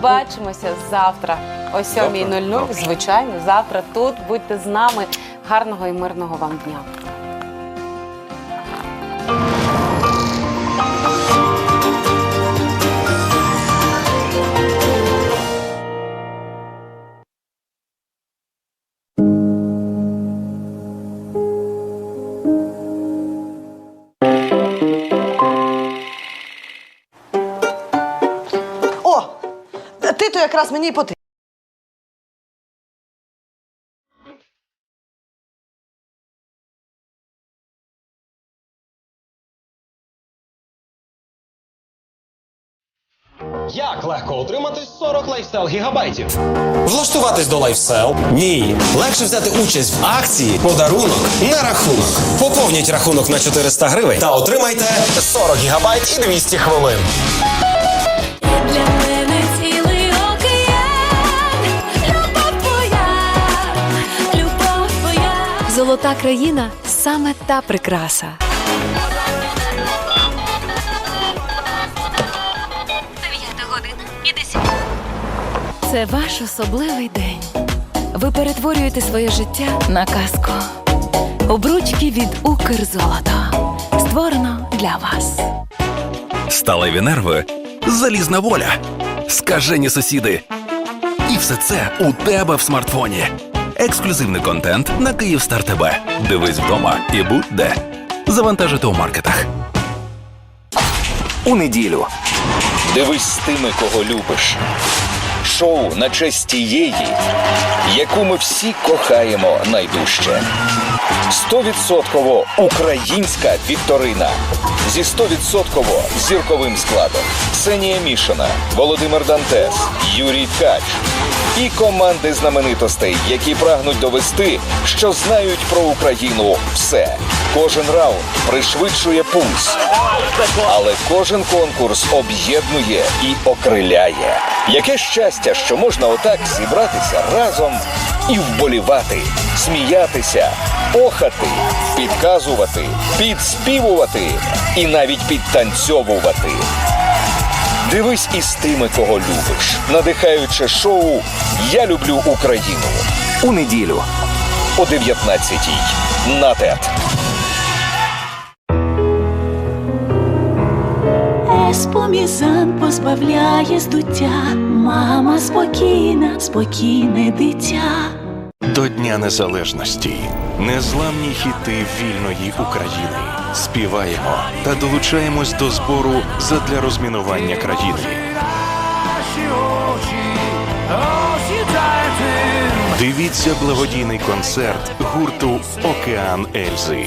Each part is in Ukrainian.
Побачимося завтра о 7.00. Звичайно, завтра тут. Будьте з нами. Гарного і мирного вам дня. Якраз мені й потрібен. Як легко отримати 40 лайфстайл гігабайтів? Влаштуватись до лайфсел? Ні. Легше взяти участь в акції подарунок на рахунок. Поповніть рахунок на 400 гривень та отримайте 40 гігабайт і 200 хвилин. Золота країна саме та прикраса. Це ваш особливий день. Ви перетворюєте своє життя на казку. Обручки від Укрзолото. Створено для вас. Сталеві нерви, залізна воля, скажені сусіди. І все це у тебе в смартфоні. Ексклюзивний контент на Київстар ТБ. Дивись вдома і будь де. Завантажити у маркетах. у неділю. Дивись з тими, кого любиш. Шоу на честь тієї, яку ми всі кохаємо найдужче. Стовідсотково українська вікторина зі стовідсотково зірковим складом. Ксенія Мішина, Володимир Дантес, Юрій Ткач і команди знаменитостей, які прагнуть довести, що знають про Україну все. Кожен раунд пришвидшує пульс. Але кожен конкурс об'єднує і окриляє. Яке щастя, що можна отак зібратися разом і вболівати, сміятися, охати, підказувати, підспівувати і навіть підтанцьовувати. Дивись із тими, кого любиш, надихаюче шоу Я люблю Україну у неділю о 19-й на ТЕТ. Еспомізан позбавляє здуття. Мама спокійна, спокійне дитя. До Дня Незалежності незламні хіти вільної України. Співаємо та долучаємось до збору задля розмінування країни. Дивіться благодійний концерт гурту Океан Ельзи.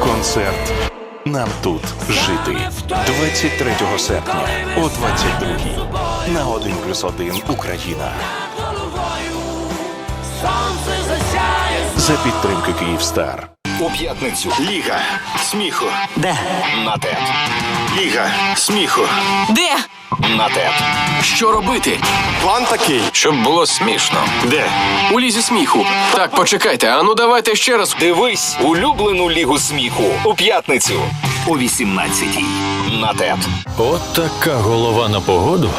Концерт Нам тут жити 23 серпня о 22 на 1 плюс 1 Україна. За підтримки Київстар. У п'ятницю Ліга сміху. Де? На ТЕТ. Ліга сміху. Де? На ТЕТ. Що робити? План такий. Щоб було смішно. Де? У лізі сміху. Так, почекайте, а ну давайте ще раз. Дивись улюблену лігу сміху у п'ятницю о 18-й. На ТЕТ. От така голова на погоду.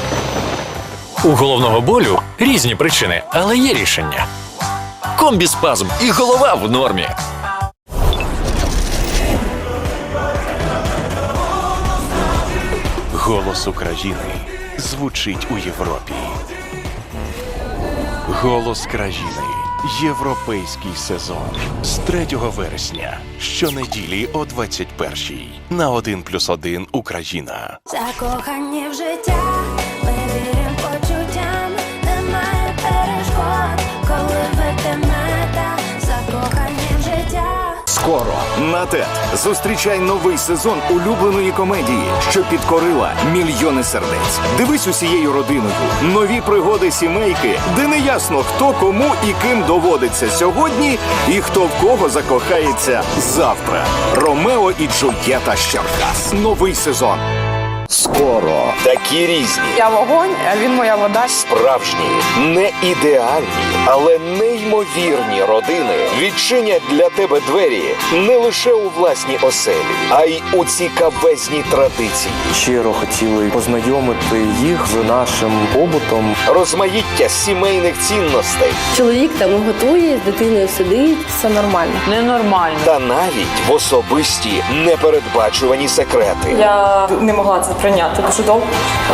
У головного болю різні причини, але є рішення. Комбіспазм і голова в нормі. Голос України звучить у Європі. Голос країни. Європейський сезон з 3 вересня. Щонеділі о 21 на 1 плюс 1 Україна. Закохані в життя, Скоро на ТЕТ зустрічай новий сезон улюбленої комедії, що підкорила мільйони сердець. Дивись усією родиною. Нові пригоди сімейки, де не ясно хто кому і ким доводиться сьогодні, і хто в кого закохається завтра. Ромео і Джульєта з Черкас. Новий сезон. Скоро такі різні, Я вогонь, а він моя вода. справжні, не ідеальні, але неймовірні родини відчинять для тебе двері не лише у власній оселі, а й у цікавезній традиції. Щиро хотіли познайомити їх з нашим побутом. Розмаїття сімейних цінностей Чоловік там готує, з дитиною сидить. Все нормально. Ненормально. та навіть в особисті непередбачувані секрети. Я не могла це прийняти дуже довго.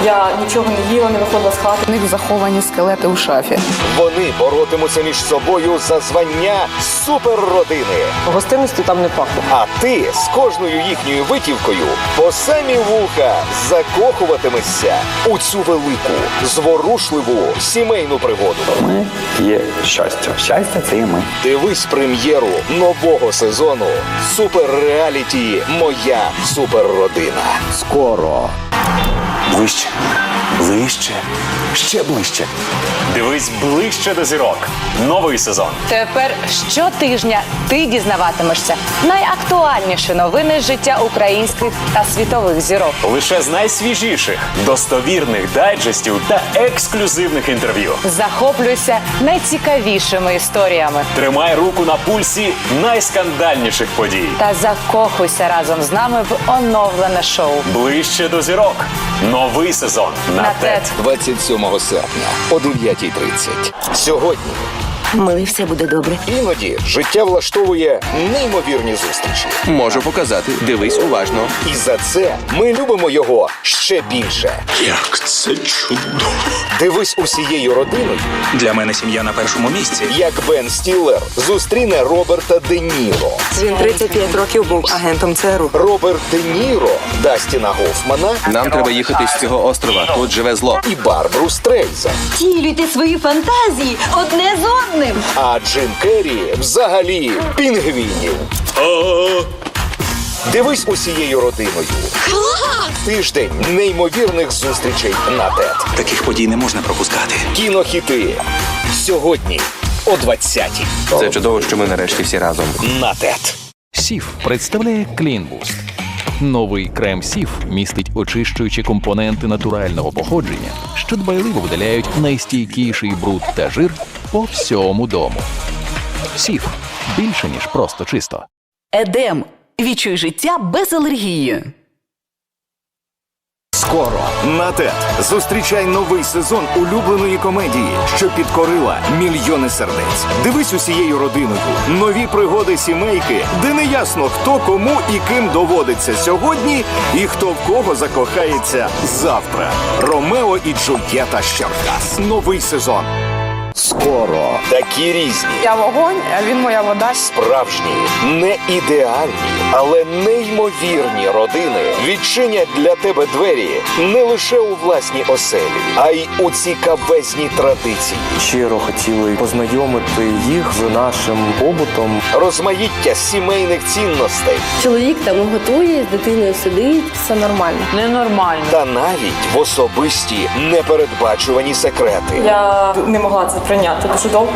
Я нічого не їла, не виходила з хати. У них заховані скелети у шафі. Вони боротимуться між собою за звання суперродини. Гостинності там не пахне. А ти з кожною їхньою витівкою по самі вуха закохуватимешся у цю велику, зворушливу сімейну пригоду. Ми є щастя. Щастя це і ми. Дивись прем'єру нового сезону Суперреаліті Моя суперродина. Скоро. Ближче, ближче, ще ближче. Дивись ближче до зірок. Новий сезон. Тепер щотижня ти дізнаватимешся найактуальніші новини з життя українських та світових зірок. Лише з найсвіжіших, достовірних дайджестів та ексклюзивних інтерв'ю. Захоплюйся найцікавішими історіями Тримай руку на пульсі найскандальніших подій. та закохуйся разом з нами в оновлене шоу. Ближче до зірок. Новий сезон на, На ТЕТ. ТЕТ. 27 серпня о 9.30. Сьогодні Милий, все буде добре. іноді життя влаштовує неймовірні зустрічі. Можу показати. Дивись уважно. І за це ми любимо його ще більше. Як це чудово! Дивись усією родиною, Для мене сім'я на першому місці. як Бен Стіллер зустріне Роберта Де Ніро. Він 35 років був агентом ЦРУ. Роберт Де Ніро, Дастіна Гофмана Нам треба їхати з цього острова. Тут живе зло. і Барбру Стрейза. Втілюйте свої фантазії одне з одним. А Джим Керрі взагалі пінгвінів. Дивись усією родиною. Тиждень неймовірних зустрічей на ТЕТ. Таких подій не можна пропускати. Кінохіти. Сьогодні о 20-й. Це чудово, що ми нарешті всі разом. На ТЕТ. Сіф представляє Клінбуст. Новий крем Сіф містить очищуючі компоненти натурального походження, що дбайливо видаляють найстійкіший бруд та жир по всьому дому. Сіф більше ніж просто чисто. Едем. Відчуй життя без алергії. Скоро на ТЕТ зустрічай новий сезон улюбленої комедії, що підкорила мільйони сердець. Дивись усією родиною. Нові пригоди сімейки, де не ясно хто кому і ким доводиться сьогодні, і хто в кого закохається завтра. Ромео і Джульєта з Черкас. Новий сезон. Скоро такі різні. Я вогонь, а він моя вода. Справжні, не ідеальні, але неймовірні родини відчинять для тебе двері не лише у власній оселі, а й у цікавезній традиції. Щиро хотіли познайомити їх з нашим побутом. Розмаїття сімейних цінностей Чоловік там готує, з дитиною сидить. Все нормально. Ненормально. та навіть в особисті непередбачувані секрети. Я не могла це прийняти дуже довго.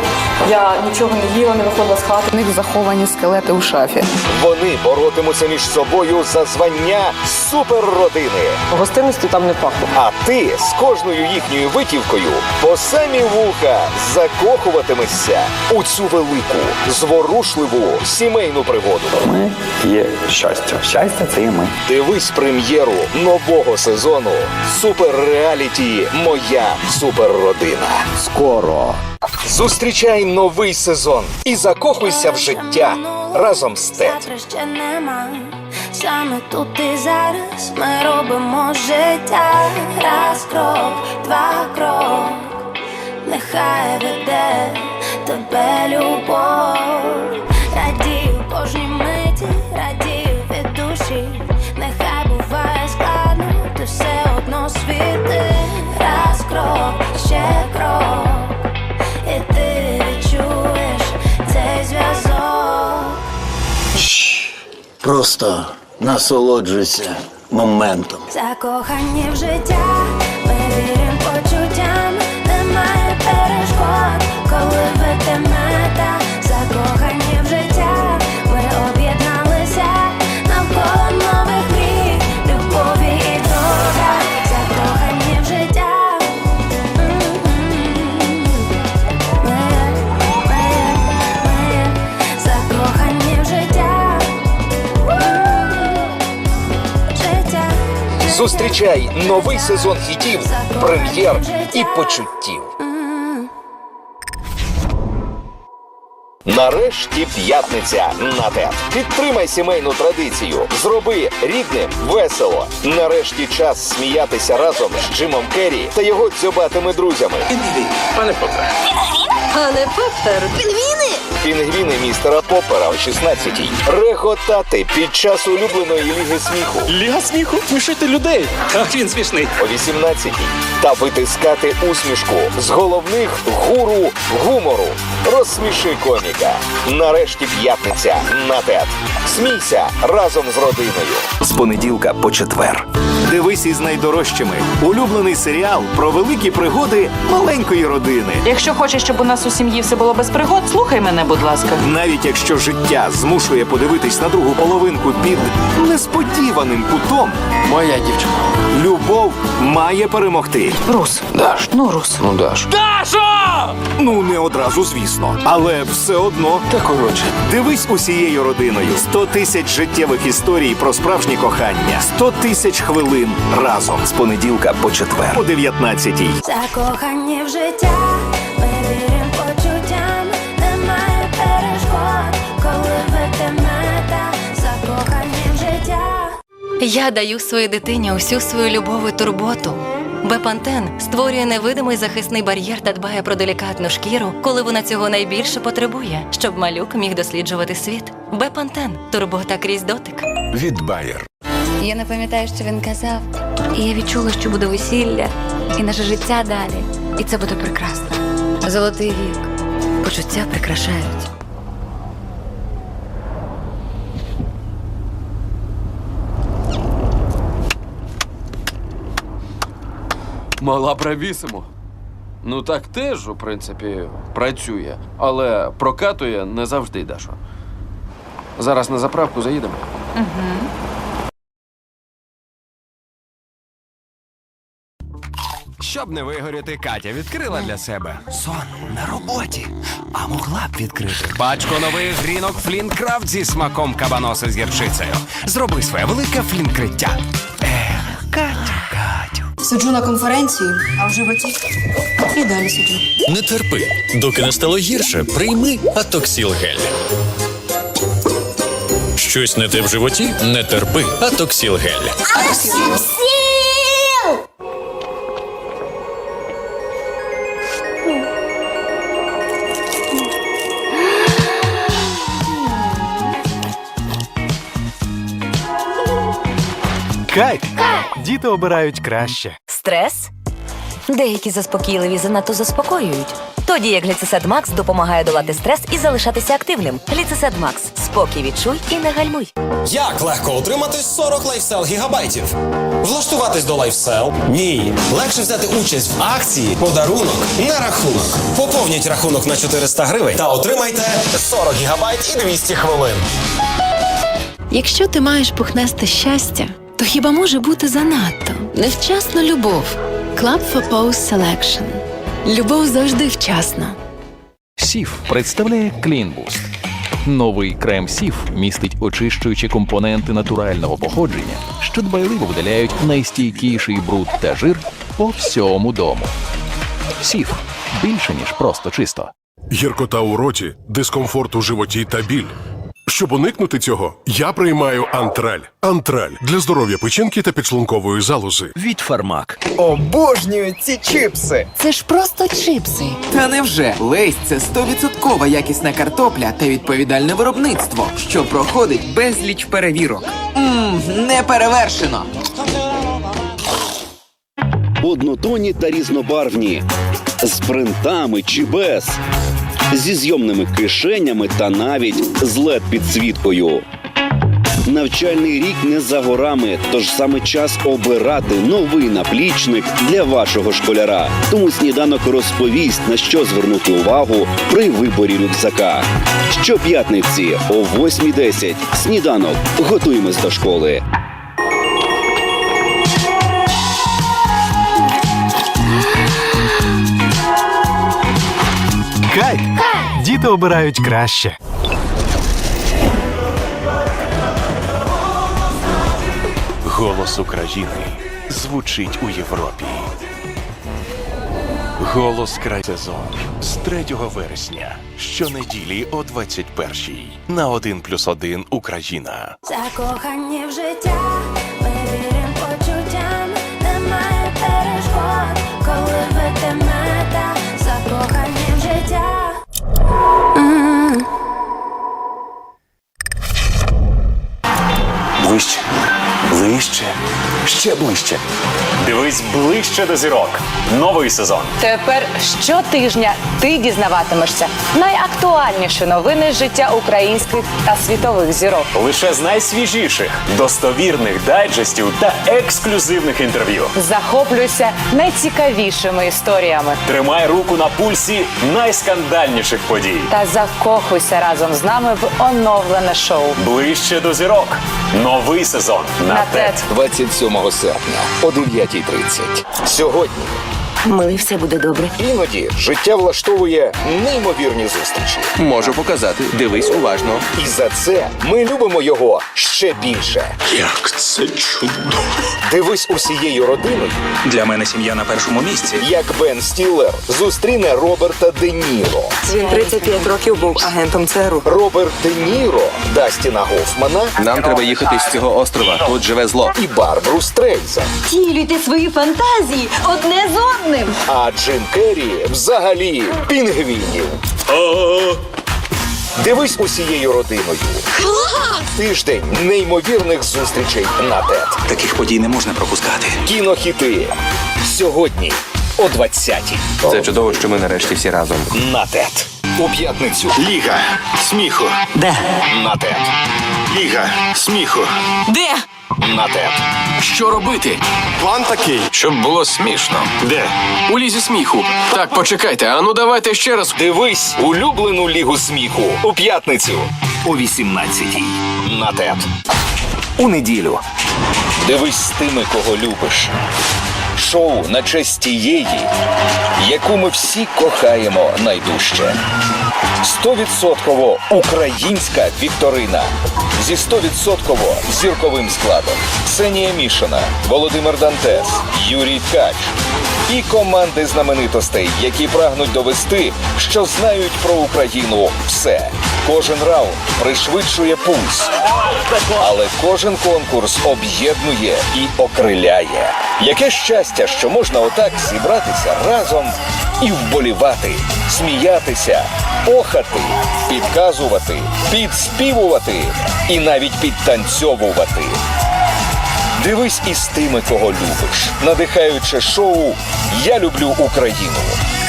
Я нічого не їла, не виходила з хати. У них заховані скелети у шафі. Вони боротимуться між собою за звання суперродини. Гостинності там не пахне. А ти з кожною їхньою витівкою по самі вуха закохуватимешся у цю велику, зворушливу сімейну пригоду. Ми є щастя. Щастя це і ми. Дивись прем'єру нового сезону Суперреаліті Моя суперродина. Скоро зустрічай новий сезон і закохуйся в життя разом з. Завтра ще нема. Саме тут і зараз ми робимо життя. Раз крок, два крок. Нехай веде тебе любов. Радію Просто насолоджуйся моментом. Закохані в життя, Зустрічай новий сезон хітів, прем'єр і почуттів. Нарешті п'ятниця на ТЕТ. Підтримай сімейну традицію. Зроби рідним весело. Нарешті час сміятися разом з Джимом Керрі та його дзьобатими друзями. Пане Попе. Пане Пеппер, пінгвіни! Пінгвіни містера Поппера о 16-й. Реготати під час улюбленої ліги сміху. Ліга сміху смішити людей. Ах, він смішний. О 18-й. Та витискати усмішку з головних гуру гумору. Розсміши коміка. Нарешті п'ятниця на ТЕТ. Смійся разом з родиною. З понеділка по четвер. Дивись із найдорожчими. Улюблений серіал про великі пригоди маленької родини. Якщо хочеш, щоб у нас у сім'ї все було без пригод, слухай мене, будь ласка. Навіть якщо життя змушує подивитись на другу половинку під несподіваним кутом, Моя дівчина. любов має перемогти. Рус. Даш. Ну, Рус. Ну, Даш. Ну не одразу, звісно, але все одно. Та коротше. Дивись усією родиною 100 тисяч життєвих історій про справжнє кохання, 100 тисяч хвилин разом з понеділка по четвер о 19-й. Закохані в життя, ми віримо почуттям, немає перешкод, коли веде мета, закохані в життя. Я даю своїй дитині усю свою любов і турботу. Бепантен створює невидимий захисний бар'єр та дбає про делікатну шкіру, коли вона цього найбільше потребує, щоб малюк міг досліджувати світ. Бепантен турбота крізь дотик. Від Bayer. Я не пам'ятаю, що він казав. І я відчула, що буде весілля, і наше життя далі. І це буде прекрасно. Золотий вік. Почуття прикрашають. Мала бравісимо. Ну так теж, у принципі, працює, але прокатує не завжди, Дашо. Зараз на заправку заїдемо. Щоб не вигоріти, Катя відкрила для себе сон на роботі, а могла б відкрити пачку нових грінок Флінкрафт зі смаком кабаноса з гірчицею. Зроби своє велике флінкриття. Ех, Катю, Катю. Сиджу на конференції, а в животі і далі сиджу. Не терпи. Доки не стало гірше, прийми Атоксіл гель. Щось не те в животі? Не терпи Атоксіл гель. Кайф! Діти обирають краще. Стрес? Деякі заспокійливі занадто заспокоюють. Тоді як гліцесед Макс допомагає долати стрес і залишатися активним. Гліцесед Макс. Спокій відчуй і не гальмуй. Як легко отримати 40 лайфсел гігабайтів? Влаштуватись до лайфсел? Ні. Легше взяти участь в акції подарунок на рахунок. Поповніть рахунок на 400 гривень та отримайте 40 гігабайт і 200 хвилин. Якщо ти маєш пухнасте щастя, то хіба може бути занадто? Невчасна любов. Club for Pose Selection. Любов завжди вчасна. Сіф представляє Клінбуст. Новий крем Сіф містить очищуючі компоненти натурального походження, що дбайливо видаляють найстійкіший бруд та жир по всьому дому. Сіф більше ніж просто чисто. Гіркота у роті, дискомфорт у животі та біль. Щоб уникнути цього, я приймаю антраль. Антраль для здоров'я печінки та підшлункової залози. Від Фармак. Обожнюю ці чипси. Це ж просто чипси. Та невже Лейс це 100% якісна картопля та відповідальне виробництво, що проходить безліч перевірок. Мм, не перевершено. Однотонні та різнобарвні, з принтами чи без, зі зйомними кишенями та навіть з led підсвіткою. Навчальний рік не за горами, тож саме час обирати новий наплічник для вашого школяра. Тому сніданок розповість на що звернути увагу при виборі рюкзака. Щоп'ятниці о 8.10 сніданок готуємось до школи. Кайф! Діти обирають краще. Голос України звучить у Європі. Голос край сезон з 3 вересня. Щонеділі о 21-й на 1 плюс 1 Україна. Закохані в життя, М. Ближче, ще ближче. Дивись ближче до зірок. Новий сезон. Тепер щотижня ти дізнаватимешся найактуальніші новини з життя українських та світових зірок. Лише з найсвіжіших, достовірних дайджестів та ексклюзивних інтерв'ю. Захоплюйся найцікавішими історіями Тримай руку на пульсі найскандальніших подій. та закохуйся разом з нами в оновлене шоу. Ближче до зірок. Новий сезон на. 27 серпня о 9.30. Сьогодні Ми все буде добре. іноді життя влаштовує неймовірні зустрічі. Можу показати. Дивись уважно. І за це ми любимо його ще більше. Як це чудово. Дивись усією родиною, Для мене сім'я на першому місці. як Бен Стіллер зустріне Роберта Де Ніро. Він 35 років був агентом ЦРУ. Роберт Де Ніро, Дастіна Гофмана Нам треба їхати з цього острова. Тут живе зло. і Барбру Стрейза. Втілюйте свої фантазії одне з одним. А Джим Керрі взагалі пінгвінів. Дивись усією родиною. Тиждень неймовірних зустрічей на ТЕТ. Таких подій не можна пропускати. Кінохіти. Сьогодні о 20-й. Це чудово, що ми нарешті всі разом. На ТЕТ. У п'ятницю. Ліга сміху. Де? На ТЕТ. Ліга сміху. Де? На ТЕТ. Що робити? План такий. Щоб було смішно. Де? У лізі сміху. Так, почекайте, а ну давайте ще раз. Дивись улюблену лігу сміху у п'ятницю о 18-й. На ТЕТ. У неділю. Дивись з тими, кого любиш. Шоу на честь тієї, яку ми всі кохаємо найдужче. Стовідсотково українська вікторина зі стовідсотково зірковим складом. Ксенія Мішина, Володимир Дантес, Юрій Ткач і команди знаменитостей, які прагнуть довести, що знають про Україну все. Кожен раунд пришвидшує пульс, але кожен конкурс об'єднує і окриляє. Яке щастя, що можна отак зібратися разом і вболівати, сміятися, охати, підказувати, підспівувати і навіть підтанцьовувати. Дивись із тими, кого любиш, надихаюче шоу Я люблю Україну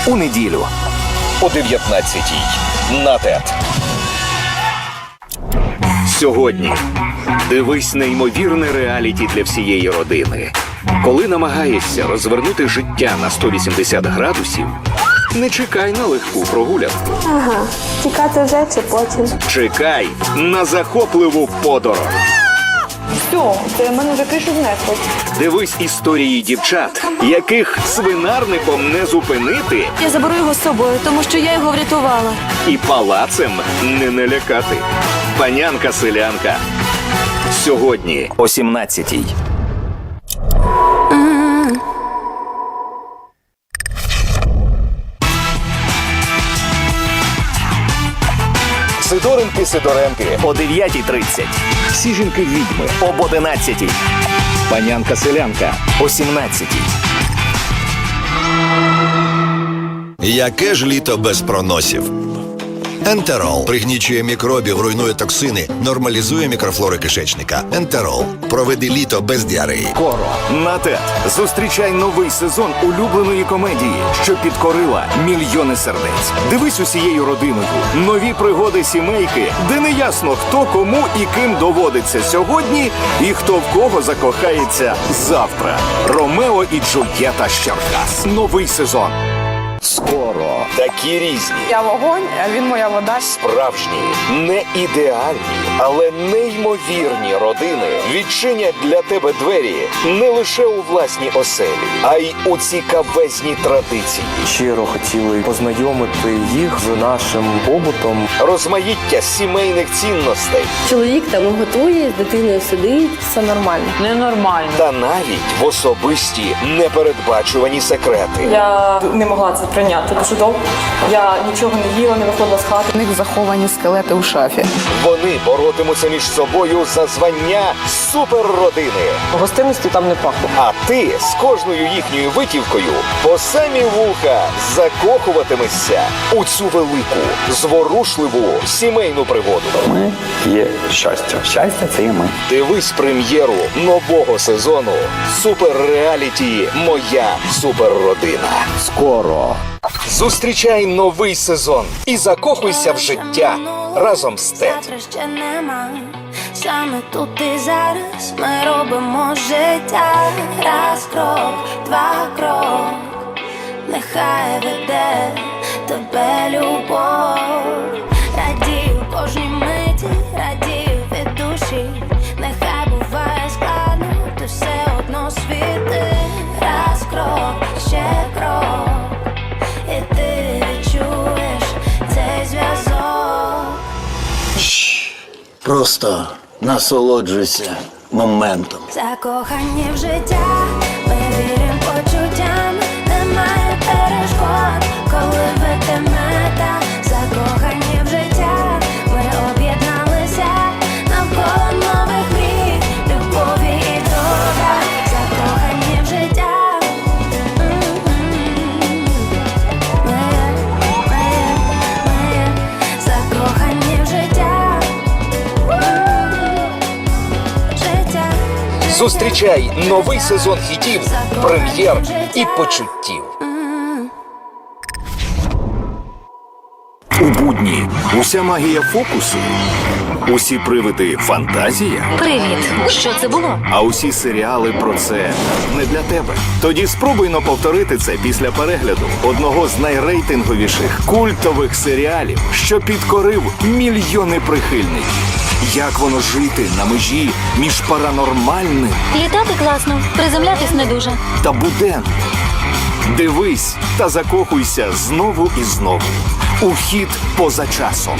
у неділю о 19-й на ТЕТ. Сьогодні дивись неймовірне реаліті для всієї родини. Коли намагаєшся розвернути життя на 180 градусів, не чекай на легку прогулянку. Ага, тікати вже чи потім. Чекай на захопливу подорож. Все, це мене вже кришу знесло. Дивись історії дівчат, яких свинарником не зупинити Я заберу його з собою, тому що я його врятувала. і палацем не налякати. Панянка селянка. Сьогодні о 17-й. Сидоренки Сидоренки о 9.30. Всі жінки відьми об 11.00. Панянка селянка о 17.00. Яке ж літо без проносів? Ентерол пригнічує мікробів, руйнує токсини, нормалізує мікрофлори кишечника. Ентерол. Проведи літо без діареї. Скоро на ТЕТ зустрічай новий сезон улюбленої комедії, що підкорила мільйони сердець. Дивись усією родиною. Нові пригоди сімейки, де не ясно, хто кому і ким доводиться сьогодні, і хто в кого закохається завтра. Ромео і Джульєта з Черкас. Новий сезон. Скоро Такі різні. Я вогонь, а він моя вода. Справжні, не ідеальні, але неймовірні родини відчинять для тебе двері не лише у власній оселі, а й у цікавезній традиції. Щиро хотіли познайомити їх з нашим побутом. Розмаїття сімейних цінностей Чоловік там готує, з дитиною сидить. Все нормально. Ненормально. та навіть в особисті непередбачувані секрети. Я не могла це прийняти дуже довго. Я нічого не їла, не виходила з хати. У них заховані скелети у шафі. Вони боротимуться між собою за звання суперродини. Гостинності там не пахло. А ти з кожною їхньою витівкою по самі вуха закохуватимешся у цю велику, зворушливу сімейну пригоду. Ми є щастя. Щастя це є ми. Дивись прем'єру нового сезону Суперреаліті Моя суперродина. Скоро. Зустрічай новий сезон і закохуйся в життя разом з Тед. Завтра ще нема. Саме тут і зараз ми робимо життя. Раз крок, два крок. Нехай веде тебе любов. Просто насолоджуйся моментом. Закохані в життя, ми віримо почуттям, Зустрічай новий сезон хітів, прем'єр і почуттів. У будні уся магія фокусу. Усі привиди фантазія. Привіт. Що це було? А усі серіали про це не для тебе. Тоді спробуй но повторити це після перегляду одного з найрейтинговіших культових серіалів, що підкорив мільйони прихильників. Як воно жити на межі між паранормальним Літати класно, приземлятись не дуже. та буденним? Дивись та закохуйся знову і знову. У хід поза часом.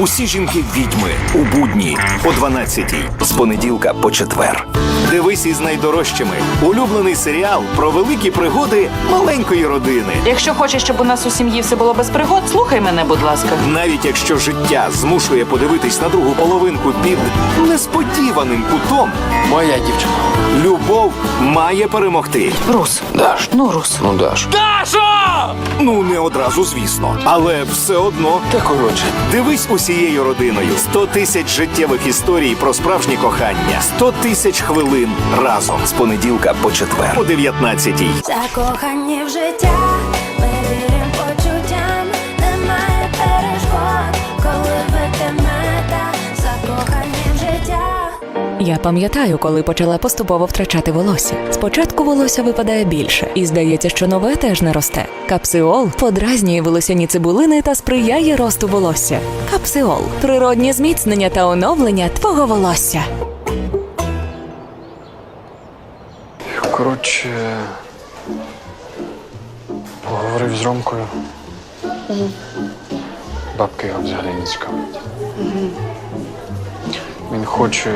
Усі жінки відьми у будні о 12-й з понеділка по четвер. Дивись із найдорожчими. Улюблений серіал про великі пригоди маленької родини. Якщо хочеш, щоб у нас у сім'ї все було без пригод, слухай мене, будь ласка. Навіть якщо життя змушує подивитись на другу половинку під несподіваним кутом, Моя дівчина. любов має перемогти. Рус. Даш. Ну, Рус. Ну, Даш. Ну, не одразу, звісно, але все одно. Та коротше. Дивись усією родиною 100 тисяч життєвих історій про справжнє кохання, 100 тисяч хвилин разом з понеділка по четвер о 19-й. Закохані в життя, Я пам'ятаю, коли почала поступово втрачати волосся. Спочатку волосся випадає більше, і здається, що нове теж не росте. Капсиол подразнює волосяні цибулини та сприяє росту волосся. Капсиол природні зміцнення та оновлення твого волосся. Коротше, поговорив з Ромкою. Бабки його взагалі не цікавить. Він хоче